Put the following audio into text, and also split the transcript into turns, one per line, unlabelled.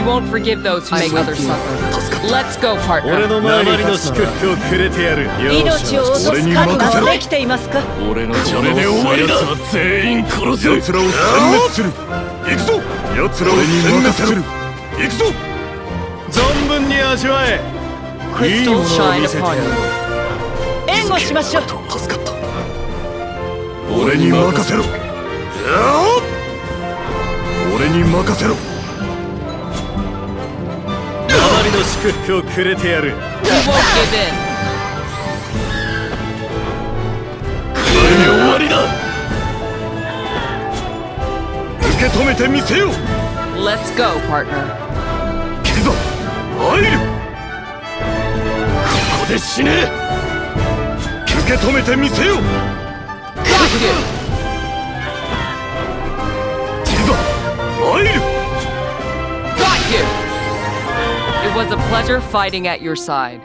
We won't forgive those who make others suffer. Let's go,
俺
partner.
の前にの祝福をくれてやる
命を落とす覚悟はできていますか？
俺の邪魔をする奴は全員殺す奴らを殲滅する。行くぞ！奴らを殲滅する行くぞ！存分に味わえ。
Crystals shine upon you.
援護しましょう。
助かった。俺に任せろ。俺に任せろの祝福をくれてやる。
won't give in.
これで終わりだ。受け止めてみせよ。
Let's go, partner.
行くぞ。ここで死ね。受け止めてみせよ。
Got you.
行くぞ
was a pleasure fighting at your side.